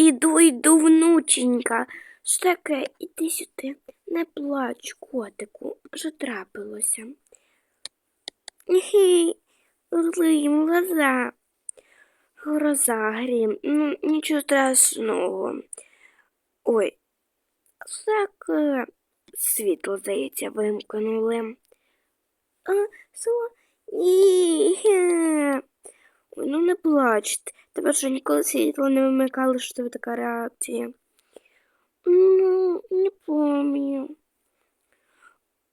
Іду, іду, внученька. Що таке? Іди сюди. Не плач, котику. Що трапилося? Хі, Грим, глаза. Гроза, грім. Ну, нічого страшного. Ой, так е, світло, здається, вимкнули. А, що? Ну не плачте. Тебе що ніколи світло не вимикали, що це така реакція? Ну, не пам'ятаю.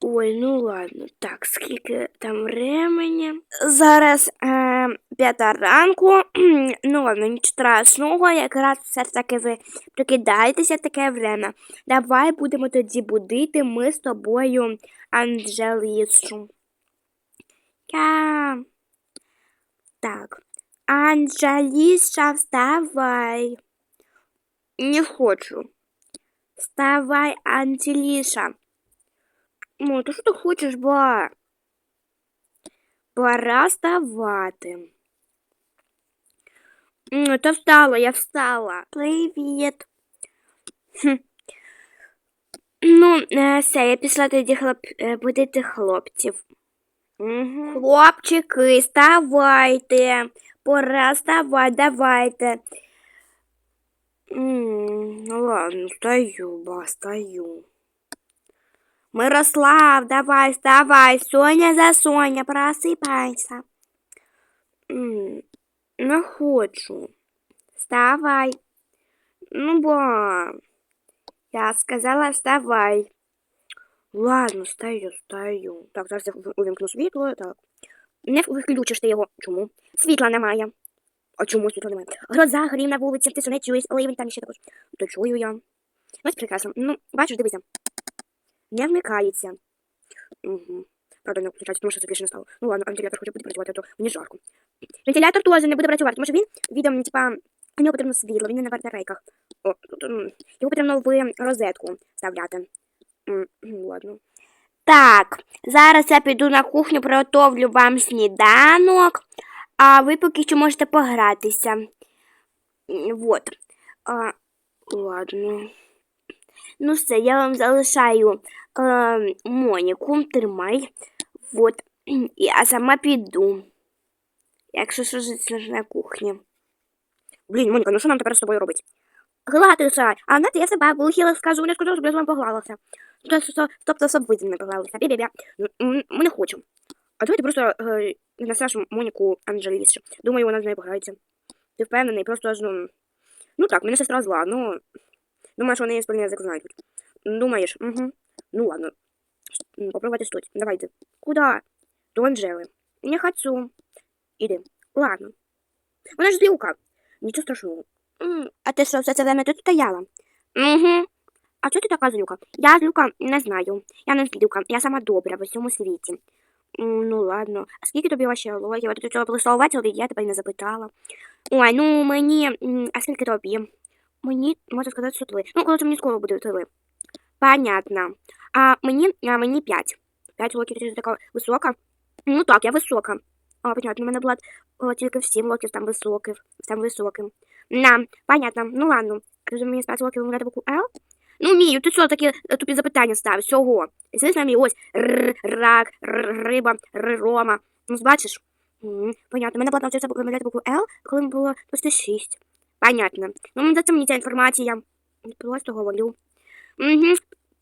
Ой, ну ладно. Так, скільки там времени? Зараз е, п'ята ранку. ну ладно, нічого страшного, якраз все ж таки ви прикидаєтеся таке время. Давай будемо тоді будити ми з тобою Анджелісу. Так. Анджеліша, вставай. Не хочу. Вставай, Анджеліша. Ну, то що ти хочеш, ба? Пора вставати. М, Та встала, я встала. Привіт. Хм. Ну, е, все, я пішла тоді хлоп... е, будити хлопців. Угу. Хлопчики, вставайте. Пора вставати, давайте. Ну ладно, стою, ба, стою. Мирослав, давай, вставай. Соня за Соня, просипайся. М, Не хочу. Вставай. Ну, ба. Я сказала, вставай. Ладно, стою, стою. Так, зараз я увімкну світло. Так. Не виключиш ти його. Чому? Світла немає. А чому світла немає? Гроза, грім на вулиці, ти не чуєш, але там ще також. То чую я. Ось прекрасно. Ну, бачиш, дивися. Не вмикається. Угу. Правда, не включається, тому що це більше не стало. Ну ладно, вентилятор хоче буде працювати, а то мені жарко. Вентилятор теж не буде працювати, тому він відео, типа, у нього потрібно світло, він не на батарейках. О, тут, його потрібно в розетку вставляти. Ладно. Так, зараз я піду на кухню, приготовлю вам сніданок, а ви поки що можете погратися. Вот. А, ладно. Ну все, я вам залишаю е, Моніку, тримай. Вот. Я сама піду. Якщо що ж на кухні. Блін, Моніка, ну що нам тепер з тобою робити? Гладися, а знаєте, я себе вихіла, скажу, не скажу, щоб я з вами погладилася. Тобто, щоб ви зі мною погладилися. Бі-бі-бі. Ми не хочемо. А давайте просто е, насаш Моніку Анджелісі. Думаю, вона з нею пограється. Ти впевнений, просто аж, ну... Ну так, мене сестра зла, ну... Думаю, що вони спільний язик знайдуть. Думаєш? Угу. Ну ладно. М, Попробуй. Давайте. Куда? До Анжели. Не хочу. Іди. Ладно. Вона ж злюка. Нічого страшного. А ти що, все це время тут стояла? Угу. А чого ти така злюка? Я злюка не знаю. Я не злюка. Я сама добра в усьому світі. Ну ладно. А скільки тобі ваші логів? Ти цього присловувати, я тебе не запитала. Ой, ну мені. А скільки тобі? Мені можна сказати, що три. Ну, коли мені скоро буде три. Понятно. А мені, а мені п'ять. П'ять років ти така висока. Ну так, я висока. А, понятно, у мене була о, тільки в сім там високих, там високим. На, понятно. Ну ладно. Ти мені з п'ять років вимовляти букву Л? Ну, вмію, ти що такі е, тупі запитання ставиш? Всього. На мені ось рак, риба, рома. Ну, бачиш? Понятно. Мене була навчитися вимовляти букву Л, коли мені було просто шість. Понятно. Ну, мені здається, мені ця інформація. Просто говорю. Угу.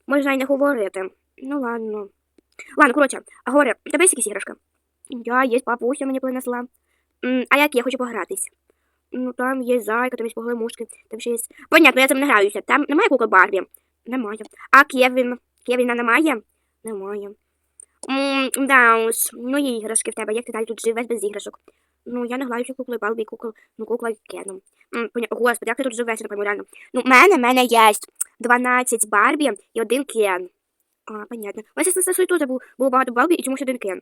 Можна й не говорити. Ну ладно. Ладно, коротше, говорю, у тебе є якісь іграшки? Я є, бабуся мені принесла. А як я хочу погратись? Ну там є зайка, там є погремушки, там ще є. Понятно, я цим не граюся. Там немає кукол Барбі? Немає. А Кевін? Кевіна немає? Немає. М, Да уж, ну є іграшки в тебе, як ти далі тут живеш без іграшок? Ну, я не граюся куклою Барбі, кукол, ну кукла Кеном. Господи, як ти тут живеш, не реально. Ну, в мене, в мене є 12 Барбі і один Кен. А, понятно. Мене сестри теж був, було багато Барбі і чомусь один Кен.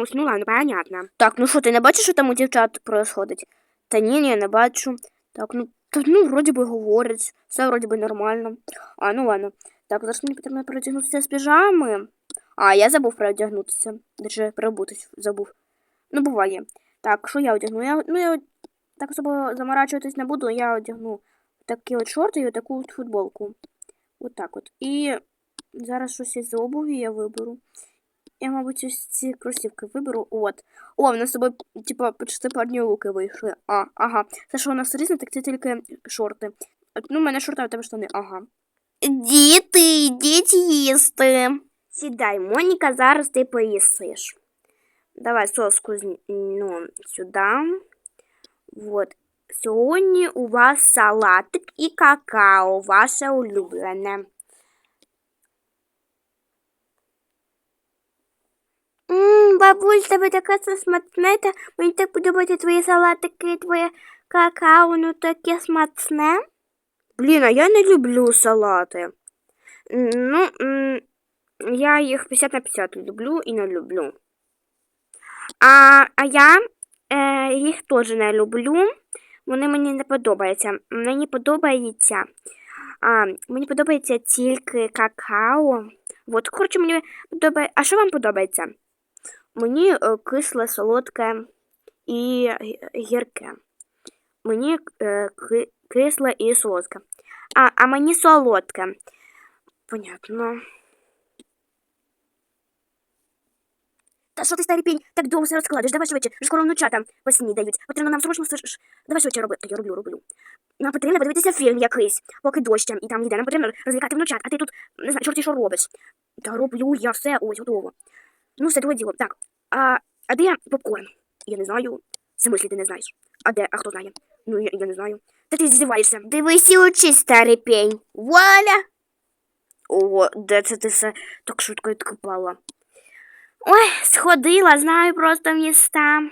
Ось, ну ладно, понятно. Так, ну що, ти не бачиш, що там у дівчат происходить? Та ні, ні, не бачу. Так, ну, та, ну, вроді би говорить, все вроді би нормально. А, ну ладно. Так, зараз мені потрібно переодягнутися з піжами. А, я забув переодягнутися. Даже перебутись забув. Ну, буває. Так, що я одягну? Я, ну, я так особо заморачуватись не буду, я одягну такі от шорти і таку от футболку. От так от. І зараз щось із обуві я виберу. Я, мабуть, ось ці кросівки виберу. От. О, в нас з тобою, типа, почти по одній луки вийшли. А, ага. Це що у нас різне, так це тільки шорти. Ну, у мене шорти, а у тебе штани. Ага. Діти, йдіть їсти. Сідай, Моніка, зараз ти поїсиш. Давай соску з- ну, сюди. Вот. Сьогодні у вас салатик і какао, ваше улюблене. Бабуль, тебе таке це смачне, та мені так подобаються твої салатики, твоє какао, ну таке смачне. Блін, а я не люблю салати. Ну, я їх 50 на 50 люблю і не люблю. А, а я е, їх теж не люблю. Вони мені не подобаються. Мені подобається. А, мені подобається тільки какао. От, коротше, мені подобається. А що вам подобається? Мені е, кисле, солодке і гірке. Мені е, кисле і солодке. А, а мені солодке. Понятно. Та що ти, старий пінь, так довго все розкладеш? Давай швидше, вже скоро внучата поснідають. Потрібно нам срочно все. Давай швидше робити. Я роблю, роблю. Нам потрібно подивитися фільм якийсь, поки дощ і там йде. Нам потрібно розвлікати внучат, а ти тут, не знаю, чорті що робиш. Та роблю я все, ось готово. Ну, все, друге діло. Так, а, а де попкорн? Я не знаю. В смислі ти не знаєш? А де? А хто знає? Ну, я, я не знаю. Та ти здиваєшся. Дивись і учись, старий пень. Вуаля! О, де це ти все так швидко відкопала? Ой, сходила, знаю просто міста.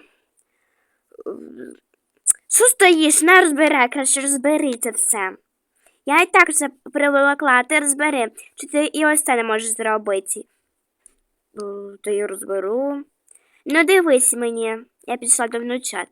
Що стоїш, не розбирай, краще розбери це все. Я і так все приволокла, а ти розбери. Чи ти і ось це не можеш зробити? Е, Та я розберу. Ну дивись мені, я пішла до внучат.